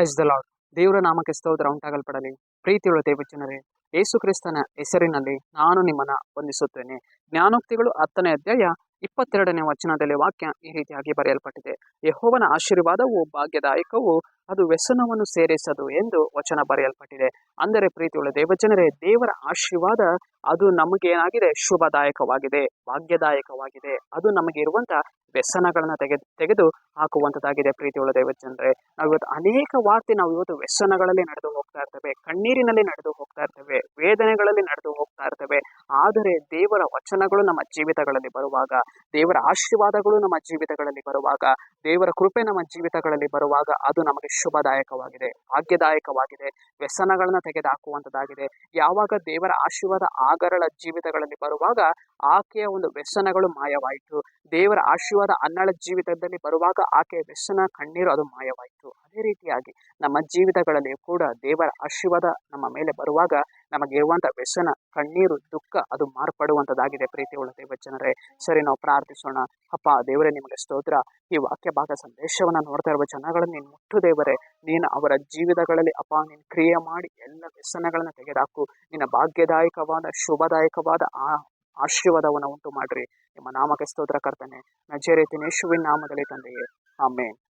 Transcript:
Praise the lord ದೇವರ ನಾಮಕ್ಕೆ ಸ್ತೋತ್ರ, ಉಂಟಾಗಲ್ಪಡಲಿ. ಪ್ರೀತಿಯುಳ್ಳ ದೇವಜನರೇ, ಯೇಸು ಕ್ರಿಸ್ತನ ಹೆಸರಿನಲ್ಲಿ ನಾನು ನಿಮ್ಮನ್ನ ವಂದಿಸುತ್ತೇನೆ. ಜ್ಞಾನೋಕ್ತಿಗಳು ಹತ್ತನೇ ಅಧ್ಯಾಯ ಇಪ್ಪತ್ತೆರಡನೇ ವಚನದಲ್ಲಿ ವಾಕ್ಯ ಈ ರೀತಿಯಾಗಿ ಬರೆಯಲ್ಪಟ್ಟಿದೆ. ಯಹೋವನ ಆಶೀರ್ವಾದವು ಭಾಗ್ಯದಾಯಕವು ಅದು ವ್ಯಸನವನ್ನು ಸೇರಿಸದು ಎಂದು ವಚನ ಬರೆಯಲ್ಪಟ್ಟಿದೆ. ಅಂದರೆ ಪ್ರೀತಿಯುಳ್ಳ ದೇವಜನರೇ, ದೇವರ ಆಶೀರ್ವಾದ ಅದು ನಮಗೇನಾಗಿದೆ? ಶುಭದಾಯಕವಾಗಿದೆ, ಭಾಗ್ಯದಾಯಕವಾಗಿದೆ. ಅದು ನಮಗೆ ಇರುವಂತ ವ್ಯಸನಗಳನ್ನ ತೆಗೆದು ತೆಗೆದು ಹಾಕುವಂಥದ್ದಾಗಿದೆ ಪ್ರೀತಿಯುಳ್ಳ ದೇವಜನರೇ. ನಾವು ಇವತ್ತು ಅನೇಕ ವಾರ್ತೆ ನಾವು ಇವತ್ತು ವ್ಯಸನಗಳಲ್ಲಿ ನಡೆದು ಹೋಗ್ತಾ ಇರ್ತೇವೆ, ಕಣ್ಣೀರಿನಲ್ಲಿ ನಡೆದು ಹೋಗ್ತಾ ಇರ್ತೇವೆ, ವೇದನೆಗಳಲ್ಲಿ ನಡೆದು ಹೋಗ್ತಾ ಇರ್ತೇವೆ. ಆದರೆ ದೇವರ ವಚನಗಳು ನಮ್ಮ ಜೀವಿತಗಳಲ್ಲಿ ಬರುವಾಗ, ದೇವರ ಆಶೀರ್ವಾದಗಳು ನಮ್ಮ ಜೀವಿತಗಳಲ್ಲಿ ಬರುವಾಗ, ದೇವರ ಕೃಪೆ ನಮ್ಮ ಜೀವಿತಗಳಲ್ಲಿ ಬರುವಾಗ ಅದು ನಮಗೆ ಶುಭದಾಯಕವಾಗಿದೆ, ಭಾಗ್ಯದಾಯಕವಾಗಿದೆ. ವ್ಯಸನಗಳನ್ನ ತೆಗೆದುಹಾಕುವಂಥದ್ದಾಗಿದೆ ಯಾವಾಗ ದೇವರ ಆಶೀರ್ವಾದ ಆಗರಳ ಜೀವಿತಗಳಲ್ಲಿ ಬರುವಾಗ ಆಕೆಯ ಒಂದು ವ್ಯಸನಗಳು ಮಾಯವಾಯಿತು. ದೇವರ ಆಶೀರ್ವಾದ ಅನ್ನಳ ಜೀವಿತದಲ್ಲಿ ಬರುವಾಗ ಆಕೆಯ ವ್ಯಸನ ಕಣ್ಣೀರು ಅದು ಮಾಯವಾಯಿತು. ಅದೇ ರೀತಿಯಾಗಿ ನಮ್ಮ ಜೀವಿತಗಳಲ್ಲಿ ಕೂಡ ದೇವರ ಆಶೀರ್ವಾದ ನಮ್ಮ ಮೇಲೆ ಬರುವಾಗ ನಮಗೆ ಇರುವಂಥ ವ್ಯಸನ, ಕಣ್ಣೀರು, ದುಃಖ ಅದು ಮಾರ್ಪಡುವಂಥದ್ದಾಗಿದೆ ದೇವ ಜನರೇ ಸರಿ, ನಾವು ಪ್ರಾರ್ಥಿಸೋಣ. ಅಪ್ಪ, ದೇವರೇ, ನಿಮಗೆ ಸ್ತೋತ್ರ. ಈ ವಾಕ್ಯ ಭಾಗ ಸಂದೇಶವನ್ನು ನೋಡ್ತಾ ಇರುವ ಜನಗಳನ್ನು ನೀನು ಮುಟ್ಟು ದೇವರೇ. ನೀನು ಅವರ ಜೀವಿತಗಳಲ್ಲಿ ಅಪ್ಪ, ನೀನು ಕ್ರಿಯೆ ಮಾಡಿ ಎಲ್ಲ ವ್ಯಸನಗಳನ್ನು ತೆಗೆದಾಕು. ನಿನ್ನ ಭಾಗ್ಯದಾಯಕವಾದ, ಶುಭದಾಯಕವಾದ ಆ ಆಶೀರ್ವಾದವನ್ನು ಉಂಟು ಮಾಡ್ರಿ ನಿಮ್ಮ ನಾಮಕ್ಕೆ ಸ್ತೋತ್ರ ಕರ್ತನೆ. ನಜರೇತಿನ ಯೇಸುವಿನ ನಾಮದಲ್ಲಿ ತಂದೆಯೇ. ಆಮೇನ್.